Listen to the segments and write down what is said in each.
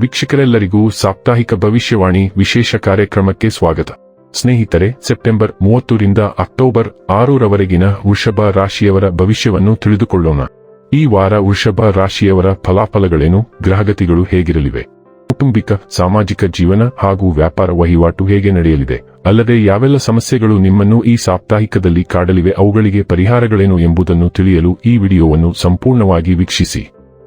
ವೀಕ್ಷಕರೆಲ್ಲರಿಗೂ ಸಾಪ್ತಾಹಿಕ ಭವಿಷ್ಯವಾಣಿ ವಿಶೇಷ ಕಾರ್ಯಕ್ರಮಕ್ಕೆ ಸ್ವಾಗತ. ಸ್ನೇಹಿತರೆ, ಸೆಪ್ಟೆಂಬರ್ ಮೂವತ್ತರಿಂದ ಅಕ್ಟೋಬರ್ ಆರರವರೆಗಿನ ವೃಷಭ ರಾಶಿಯವರ ಭವಿಷ್ಯವನ್ನು ತಿಳಿದುಕೊಳ್ಳೋಣ. ಈ ವಾರ ವೃಷಭ ರಾಶಿಯವರ ಫಲಾಫಲಗಳೇನು, ಗ್ರಹಗತಿಗಳು ಹೇಗಿರಲಿವೆ? ಕುಟುಂಬಿಕ, ಸಾಮಾಜಿಕ ಜೀವನ ಹಾಗೂ ವ್ಯಾಪಾರ ವಹಿವಾಟು ಹೇಗೆ ನಡೆಯಲಿದೆ? ಅಲ್ಲದೆ ಯಾವೆಲ್ಲ ಸಮಸ್ಯೆಗಳು ನಿಮ್ಮನ್ನು ಈ ಸಾಪ್ತಾಹಿಕದಲ್ಲಿ ಕಾಡಲಿವೆ, ಅವುಗಳಿಗೆ ಪರಿಹಾರಗಳೇನು ಎಂಬುದನ್ನು ತಿಳಿಯಲು ಈ ವಿಡಿಯೋವನ್ನು ಸಂಪೂರ್ಣವಾಗಿ ವೀಕ್ಷಿಸಿ.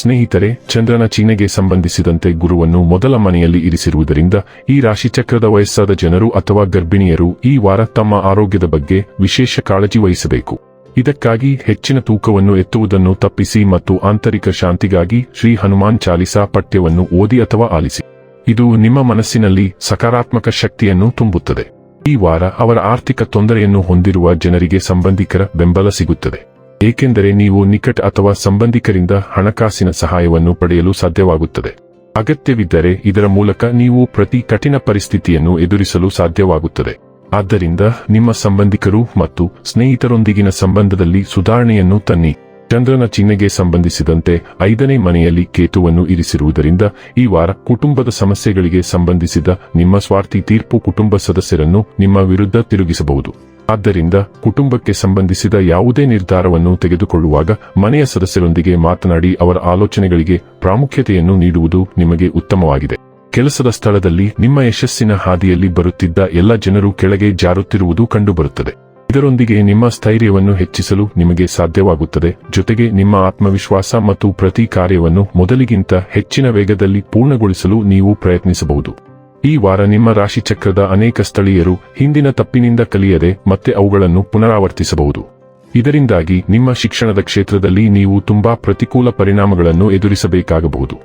ಸ್ನೇಹಿತರೆ, ಚಂದ್ರನ ಚಿಹ್ನೆಗೆ ಸಂಬಂಧಿಸಿದಂತೆ ಗುರುವನ್ನು ಮೊದಲ ಮನೆಯಲ್ಲಿ ಇರಿಸಿರುವುದರಿಂದ ಈ ರಾಶಿಚಕ್ರದ ವಯಸ್ಸಾದ ಜನರು ಅಥವಾ ಗರ್ಭಿಣಿಯರು ಈ ವಾರ ತಮ್ಮ ಆರೋಗ್ಯದ ಬಗ್ಗೆ ವಿಶೇಷ ಕಾಳಜಿ ವಹಿಸಬೇಕು. ಇದಕ್ಕಾಗಿ ಹೆಚ್ಚಿನ ತೂಕವನ್ನು ಎತ್ತುವುದನ್ನು ತಪ್ಪಿಸಿ ಮತ್ತು ಆಂತರಿಕ ಶಾಂತಿಗಾಗಿ ಶ್ರೀ ಹನುಮಾನ್ ಚಾಲಿಸಾ ಪಠ್ಯವನ್ನು ಓದಿ ಅಥವಾ ಆಲಿಸಿ. ಇದು ನಿಮ್ಮ ಮನಸ್ಸಿನಲ್ಲಿ ಸಕಾರಾತ್ಮಕ ಶಕ್ತಿಯನ್ನು ತುಂಬುತ್ತದೆ. ಈ ವಾರ ಅವರ ಆರ್ಥಿಕ ತೊಂದರೆಯನ್ನು ಹೊಂದಿರುವ ಜನರಿಗೆ ಸಂಬಂಧಿಕರ ಬೆಂಬಲ ಸಿಗುತ್ತದೆ. ಏಕೆಂದರೆ ನೀವು ನಿಕಟ ಅಥವಾ ಸಂಬಂಧಿಕರಿಂದ ಹಣಕಾಸಿನ ಸಹಾಯವನ್ನು ಪಡೆಯಲು ಸಾಧ್ಯವಾಗುತ್ತದೆ. ಅಗತ್ಯವಿದ್ದರೆ ಇದರ ಮೂಲಕ ನೀವು ಪ್ರತಿ ಕಠಿಣ ಪರಿಸ್ಥಿತಿಯನ್ನು ಎದುರಿಸಲು ಸಾಧ್ಯವಾಗುತ್ತದೆ. ಆದ್ದರಿಂದ ನಿಮ್ಮ ಸಂಬಂಧಿಕರು ಮತ್ತು ಸ್ನೇಹಿತರೊಂದಿಗಿನ ಸಂಬಂಧದಲ್ಲಿ ಸುಧಾರಣೆಯನ್ನು ತನ್ನಿ. ಚಂದ್ರನ ಚಿಹ್ನೆಗೆ ಸಂಬಂಧಿಸಿದಂತೆ ಐದನೇ ಮನೆಯಲ್ಲಿ ಕೇತುವನ್ನು ಇರಿಸಿರುವುದರಿಂದ ಈ ವಾರ ಕುಟುಂಬದ ಸಮಸ್ಯೆಗಳಿಗೆ ಸಂಬಂಧಿಸಿದ ನಿಮ್ಮ ಸ್ವಾರ್ಥಿ ತೀರ್ಪು ಕುಟುಂಬ ಸದಸ್ಯರನ್ನು ನಿಮ್ಮ ವಿರುದ್ಧ ತಿರುಗಿಸಬಹುದು. ಆದ್ದರಿಂದ ಕುಟುಂಬಕ್ಕೆ ಸಂಬಂಧಿಸಿದ ಯಾವುದೇ ನಿರ್ಧಾರವನ್ನು ತೆಗೆದುಕೊಳ್ಳುವಾಗ ಮನೆಯ ಸದಸ್ಯರೊಂದಿಗೆ ಮಾತನಾಡಿ ಅವರ ಆಲೋಚನೆಗಳಿಗೆ ಪ್ರಾಮುಖ್ಯತೆಯನ್ನು ನೀಡುವುದು ನಿಮಗೆ ಉತ್ತಮವಾಗಿದೆ. ಕೆಲಸದ ಸ್ಥಳದಲ್ಲಿ ನಿಮ್ಮ ಯಶಸ್ಸಿನ ಹಾದಿಯಲ್ಲಿ ಬರುತ್ತಿದ್ದ ಎಲ್ಲ ಜನರು ಕೆಳಗೆ ಜಾರುತ್ತಿರುವುದು ಕಂಡುಬರುತ್ತದೆ. ಇದರೊಂದಿಗೆ ನಿಮ್ಮ ಸ್ಥೈರ್ಯವನ್ನು ಹೆಚ್ಚಿಸಲು ನಿಮಗೆ ಸಾಧ್ಯವಾಗುತ್ತದೆ. ಜೊತೆಗೆ ನಿಮ್ಮ ಆತ್ಮವಿಶ್ವಾಸ ಮತ್ತು ಪ್ರತಿ ಕಾರ್ಯವನ್ನು ಮೊದಲಿಗಿಂತ ಹೆಚ್ಚಿನ ವೇಗದಲ್ಲಿ ಪೂರ್ಣಗೊಳಿಸಲು ನೀವು ಪ್ರಯತ್ನಿಸಬಹುದು. ಈ ವಾರ ನಿಮ್ಮ ರಾಶಿಚಕ್ರದ ಅನೇಕ ಸ್ಥಳೀಯರು ಹಿಂದಿನ ತಪ್ಪಿನಿಂದ ಕಲಿಯದೆ ಮತ್ತೆ ಅವುಗಳನ್ನು ಪುನರಾವರ್ತಿಸಬಹುದು. ಇದರಿಂದಾಗಿ ನಿಮ್ಮ ಶಿಕ್ಷಣದ ಕ್ಷೇತ್ರದಲ್ಲಿ ನೀವು ತುಂಬಾ ಪ್ರತಿಕೂಲ ಪರಿಣಾಮಗಳನ್ನು ಎದುರಿಸಬೇಕಾಗಬಹುದು.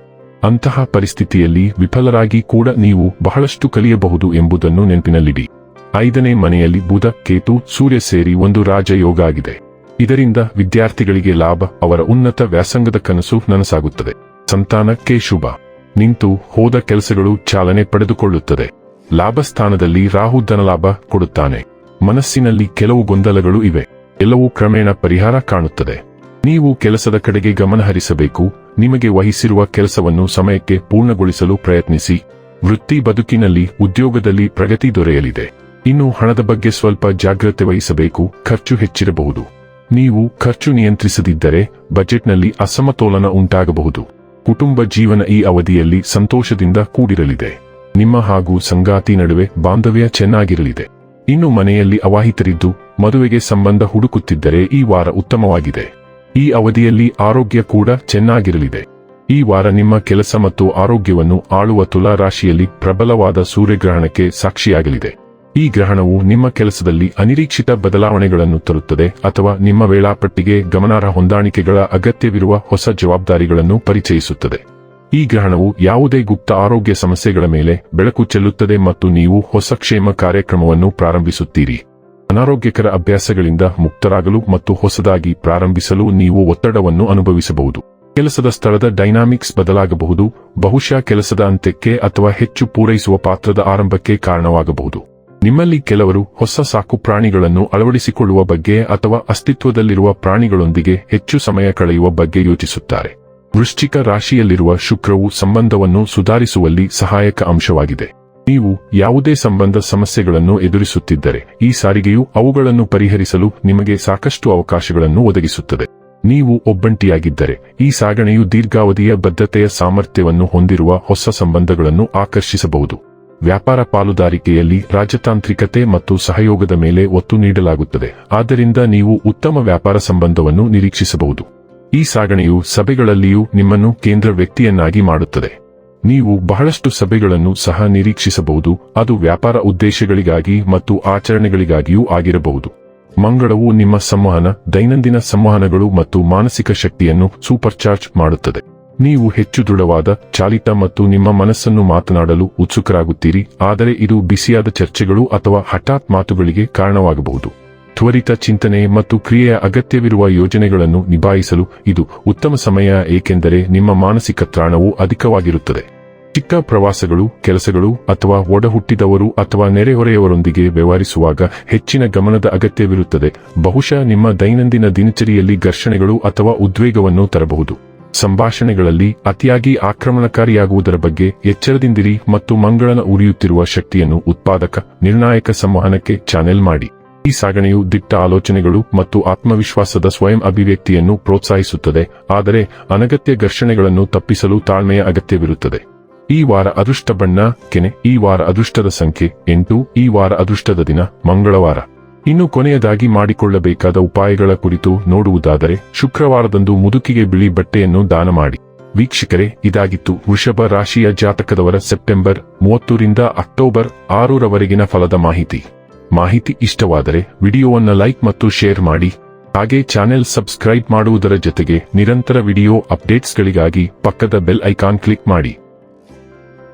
ಅಂತಹ ಪರಿಸ್ಥಿತಿಯಲ್ಲಿ ವಿಫಲರಾಗಿ ಕೂಡ ನೀವು ಬಹಳಷ್ಟು ಕಲಿಯಬಹುದು ಎಂಬುದನ್ನು ನೆನಪಿನಲ್ಲಿಡಿ. ಐದನೇ ಮನೆಯಲ್ಲಿ ಬುಧ, ಕೇತು, ಸೂರ್ಯ ಸೇರಿ ಒಂದು ರಾಜಯೋಗ ಆಗಿದೆ ಇದರಿಂದ ವಿದ್ಯಾರ್ಥಿಗಳಿಗೆ ಲಾಭ, ಅವರ ಉನ್ನತ ವ್ಯಾಸಂಗದ ಕನಸು ನನಸಾಗುತ್ತದೆ. ಸಂತಾನಕ್ಕೆ ಶುಭ. ನಿಂತು ಹೋದ ಕೆಲಸಗಳು ಚಾಲನೆ ಪಡೆದುಕೊಳ್ಳುತ್ತದೆ. ಲಾಭಸ್ಥಾನದಲ್ಲಿ ರಾಹು ಧನಲಾಭ ಕೊಡುತ್ತಾನೆ. ಮನಸ್ಸಿನಲ್ಲಿ ಕೆಲವು ಗೊಂದಲಗಳು ಇವೆ. ಎಲ್ಲವೂ ಕ್ರಮೇಣ ಪರಿಹಾರ ಕಾಣುತ್ತದೆ. ನೀವು ಕೆಲಸದ ಕಡೆಗೆ ಗಮನ ಹರಿಸಬೇಕು ನಿಮಗೆ ವಹಿಸಿರುವ ಕೆಲಸವನ್ನು ಸಮಯಕ್ಕೆ ಪೂರ್ಣಗೊಳಿಸಲು ಪ್ರಯತ್ನಿಸಿ. ವೃತ್ತಿ ಬದುಕಿನಲ್ಲಿ ಉದ್ಯೋಗದಲ್ಲಿ ಪ್ರಗತಿ ದೊರೆಯಲಿದೆ. ಇನ್ನು ಹಣದ ಬಗ್ಗೆ ಸ್ವಲ್ಪ ಜಾಗ್ರತೆ ವಹಿಸಬೇಕು. ಖರ್ಚು ಹೆಚ್ಚಿರಬಹುದು. ನೀವು ಖರ್ಚು ನಿಯಂತ್ರಿಸದಿದ್ದರೆ ಬಜೆಟ್ನಲ್ಲಿ ಅಸಮತೋಲನ ಉಂಟಾಗಬಹುದು. ಕುಟುಂಬ ಜೀವನ ಈ ಅವಧಿಯಲ್ಲಿ ಸಂತೋಷದಿಂದ ಕೂಡಿರಲಿದೆ. ನಿಮ್ಮ ಹಾಗೂ ಸಂಗಾತಿ ನಡುವೆ ಬಾಂಧವ್ಯ ಚೆನ್ನಾಗಿರಲಿದೆ. ಇನ್ನು ಮನೆಯಲ್ಲಿ ಅವಾಹಿತರಿದ್ದು, ಮದುವೆಗೆ ಸಂಬಂಧ ಹುಡುಕುತ್ತಿದ್ದರೆ ಈ ವಾರ ಉತ್ತಮವಾಗಿದೆ. ಈ ಅವಧಿಯಲ್ಲಿ ಆರೋಗ್ಯ ಕೂಡ ಚೆನ್ನಾಗಿರಲಿದೆ. ಈ ವಾರ ನಿಮ್ಮ ಕೆಲಸ ಮತ್ತು ಆರೋಗ್ಯವನ್ನು ಆಳುವ ತುಲಾ ರಾಶಿಯಲ್ಲಿ ಪ್ರಬಲವಾದ ಸೂರ್ಯಗ್ರಹಣಕ್ಕೆ ಸಾಕ್ಷಿಯಾಗಲಿದೆ. ಈ ಗ್ರಹಣವು ನಿಮ್ಮ ಕೆಲಸದಲ್ಲಿ ಅನಿರೀಕ್ಷಿತ ಬದಲಾವಣೆಗಳನ್ನು ತರುತ್ತದೆ ಅಥವಾ ನಿಮ್ಮ ವೇಳಾಪಟ್ಟಿಗೆ ಗಮನಾರ್ಹ ಹೊಂದಾಣಿಕೆಗಳ ಅಗತ್ಯವಿರುವ ಹೊಸ ಜವಾಬ್ದಾರಿಗಳನ್ನು ಪರಿಚಯಿಸುತ್ತದೆ. ಈ ಗ್ರಹಣವು ಯಾವುದೇ ಗುಪ್ತ ಆರೋಗ್ಯ ಸಮಸ್ಯೆಗಳ ಮೇಲೆ ಬೆಳಕು ಚೆಲ್ಲುತ್ತದೆ ಮತ್ತು ನೀವು ಹೊಸ ಕ್ಷೇಮ ಕಾರ್ಯಕ್ರಮವನ್ನು ಪ್ರಾರಂಭಿಸುತ್ತೀರಿ. ಅನಾರೋಗ್ಯಕರ ಅಭ್ಯಾಸಗಳಿಂದ ಮುಕ್ತರಾಗಲು ಮತ್ತು ಹೊಸದಾಗಿ ಪ್ರಾರಂಭಿಸಲು ನೀವು ಒತ್ತಡವನ್ನು ಅನುಭವಿಸಬಹುದು. ಕೆಲಸದ ಸ್ಥಳದ ಡೈನಾಮಿಕ್ಸ್ ಬದಲಾಗಬಹುದು, ಬಹುಶಃ ಕೆಲಸದ ಅಂತ್ಯಕ್ಕೆ ಅಥವಾ ಹೆಚ್ಚು ಪೂರೈಸುವ ಪಾತ್ರದ ಆರಂಭಕ್ಕೆ ಕಾರಣವಾಗಬಹುದು. ನಿಮ್ಮಲ್ಲಿ ಕೆಲವರು ಹೊಸ ಸಾಕು ಪ್ರಾಣಿಗಳನ್ನು ಅಳವಡಿಸಿಕೊಳ್ಳುವ ಬಗ್ಗೆ ಅಥವಾ ಅಸ್ತಿತ್ವದಲ್ಲಿರುವ ಪ್ರಾಣಿಗಳೊಂದಿಗೆ ಹೆಚ್ಚು ಸಮಯ ಕಳೆಯುವ ಬಗ್ಗೆ ಯೋಚಿಸುತ್ತಾರೆ. ವೃಶ್ಚಿಕ ರಾಶಿಯಲ್ಲಿರುವ ಶುಕ್ರವು ಸಂಬಂಧವನ್ನು ಸುಧಾರಿಸುವಲ್ಲಿ ಸಹಾಯಕ ಅಂಶವಾಗಿದೆ. ನೀವು ಯಾವುದೇ ಸಂಬಂಧ ಸಮಸ್ಯೆಗಳನ್ನು ಎದುರಿಸುತ್ತಿದ್ದರೆ ಈ ಸಾರಿಗೆಯು ಅವುಗಳನ್ನು ಪರಿಹರಿಸಲು ನಿಮಗೆ ಸಾಕಷ್ಟು ಅವಕಾಶಗಳನ್ನು ಒದಗಿಸುತ್ತದೆ. ನೀವು ಒಬ್ಬಂಟಿಯಾಗಿದ್ದರೆ ಈ ಸಾಗಣೆಯು ದೀರ್ಘಾವಧಿಯ ಬದ್ಧತೆಯ ಸಾಮರ್ಥ್ಯವನ್ನು ಹೊಂದಿರುವ ಹೊಸ ಸಂಬಂಧಗಳನ್ನು ಆಕರ್ಷಿಸಬಹುದು. ವ್ಯಾಪಾರ ಪಾಲುದಾರಿಕೆಯಲ್ಲಿ ರಾಜತಾಂತ್ರಿಕತೆ ಮತ್ತು ಸಹಯೋಗದ ಮೇಲೆ ಒತ್ತು ನೀಡಲಾಗುತ್ತದೆ. ಆದ್ದರಿಂದ ನೀವು ಉತ್ತಮ ವ್ಯಾಪಾರ ಸಂಬಂಧವನ್ನು ನಿರೀಕ್ಷಿಸಬಹುದು. ಈ ಸಾಗಣೆಯು ಸಭೆಗಳಲ್ಲಿಯೂ ನಿಮ್ಮನ್ನು ಕೇಂದ್ರ ವ್ಯಕ್ತಿಯನ್ನಾಗಿ ಮಾಡುತ್ತದೆ. ನೀವು ಬಹಳಷ್ಟು ಸಭೆಗಳನ್ನು ಸಹ ನಿರೀಕ್ಷಿಸಬಹುದು. ಅದು ವ್ಯಾಪಾರ ಉದ್ದೇಶಗಳಿಗಾಗಿ ಮತ್ತು ಆಚರಣೆಗಳಿಗಾಗಿಯೂ ಆಗಿರಬಹುದು. ಮಂಗಳವು ನಿಮ್ಮ ಸಂವಹನ, ದೈನಂದಿನ ಸಂವಹನಗಳು ಮತ್ತು ಮಾನಸಿಕ ಶಕ್ತಿಯನ್ನು ಸೂಪರ್ಚಾರ್ಜ್ ಮಾಡುತ್ತದೆ. ನೀವು ಹೆಚ್ಚು ದೃಢವಾದ, ಚಾಲಿತ ಮತ್ತು ನಿಮ್ಮ ಮನಸ್ಸನ್ನು ಮಾತನಾಡಲು ಉತ್ಸುಕರಾಗುತ್ತೀರಿ, ಆದರೆ ಇದು ಬಿಸಿಯಾದ ಚರ್ಚೆಗಳು ಅಥವಾ ಹಠಾತ್ ಮಾತುಗಳಿಗೆ ಕಾರಣವಾಗಬಹುದು. ತ್ವರಿತ ಚಿಂತನೆ ಮತ್ತು ಕ್ರಿಯೆಯ ಅಗತ್ಯವಿರುವ ಯೋಜನೆಗಳನ್ನು ನಿಭಾಯಿಸಲು ಇದು ಉತ್ತಮ ಸಮಯ, ಏಕೆಂದರೆ ನಿಮ್ಮ ಮಾನಸಿಕ ತ್ರಾಣವು ಅಧಿಕವಾಗಿರುತ್ತದೆ. ಚಿಕ್ಕ ಪ್ರವಾಸಗಳು, ಕೆಲಸಗಳು ಅಥವಾ ಒಡಹುಟ್ಟಿದವರು ಅಥವಾ ನೆರೆಹೊರೆಯವರೊಂದಿಗೆ ವ್ಯವಹರಿಸುವಾಗ ಹೆಚ್ಚಿನ ಗಮನದ ಅಗತ್ಯವಿರುತ್ತದೆ. ಬಹುಶಃ ನಿಮ್ಮ ದೈನಂದಿನ ದಿನಚರಿಯಲ್ಲಿ ಘರ್ಷಣೆಗಳು ಅಥವಾ ಉದ್ವೇಗವನ್ನು ತರಬಹುದು. ಸಂಭಾಷಣೆಗಳಲ್ಲಿ ಅತಿಯಾಗಿ ಆಕ್ರಮಣಕಾರಿಯಾಗುವುದರ ಬಗ್ಗೆ ಎಚ್ಚರದಿಂದಿರಿ ಮತ್ತು ಮಂಗಳನ ಉರಿಯುತ್ತಿರುವ ಶಕ್ತಿಯನ್ನು ಉತ್ಪಾದಕ, ನಿರ್ಣಾಯಕ ಸಂವಹನಕ್ಕೆ ಚಾನೆಲ್ ಮಾಡಿ. ಈ ಸಾಗಣೆಯು ದಿಟ್ಟ ಆಲೋಚನೆಗಳು ಮತ್ತು ಆತ್ಮವಿಶ್ವಾಸದ ಸ್ವಯಂ ಅಭಿವ್ಯಕ್ತಿಯನ್ನು ಪ್ರೋತ್ಸಾಹಿಸುತ್ತದೆ, ಆದರೆ ಅನಗತ್ಯ ಘರ್ಷಣೆಗಳನ್ನು ತಪ್ಪಿಸಲು ತಾಳ್ಮೆಯ ಅಗತ್ಯವಿರುತ್ತದೆ. ಈ ವಾರ ಅದೃಷ್ಟ ಬಣ್ಣ, ಕೆನೆ, ಈ ವಾರ ಅದೃಷ್ಟದ ಸಂಖ್ಯೆ ಎಂಟು, ಈ ವಾರ ಅದೃಷ್ಟದ ದಿನ, ಮಂಗಳವಾರ. ಇನ್ನು ಕೊನೆಯದಾಗಿ ಮಾಡಿಕೊಳ್ಳಬೇಕಾದ ಉಪಾಯಗಳ ಕುರಿತು ನೋಡುವುದಾದರೆ, ಶುಕ್ರವಾರದಂದು ಮುದುಕಿಗೆ ಬಿಳಿ ಬಟ್ಟೆಯನ್ನು ದಾನ ಮಾಡಿ. ವೀಕ್ಷಕರೇ, ಇದಾಗಿತ್ತು ವೃಷಭ ರಾಶಿಯ ಜಾತಕದವರ ಸೆಪ್ಟೆಂಬರ್ ಮೂವತ್ತರಿಂದ ಅಕ್ಟೋಬರ್ ಆರರವರೆಗಿನ ಫಲದ ಮಾಹಿತಿ. ಮಾಹಿತಿ ಇಷ್ಟವಾದರೆ ವಿಡಿಯೋವನ್ನ ಲೈಕ್ ಮತ್ತು ಶೇರ್ ಮಾಡಿ. ಹಾಗೆ ಚಾನೆಲ್ ಸಬ್ಸ್ಕ್ರೈಬ್ ಮಾಡುವುದರ ಜೊತೆಗೆ ನಿರಂತರ ವಿಡಿಯೋ ಅಪ್ಡೇಟ್ಸ್ಗಳಿಗಾಗಿ ಪಕ್ಕದ ಬೆಲ್ ಐಕಾನ್ ಕ್ಲಿಕ್ ಮಾಡಿ.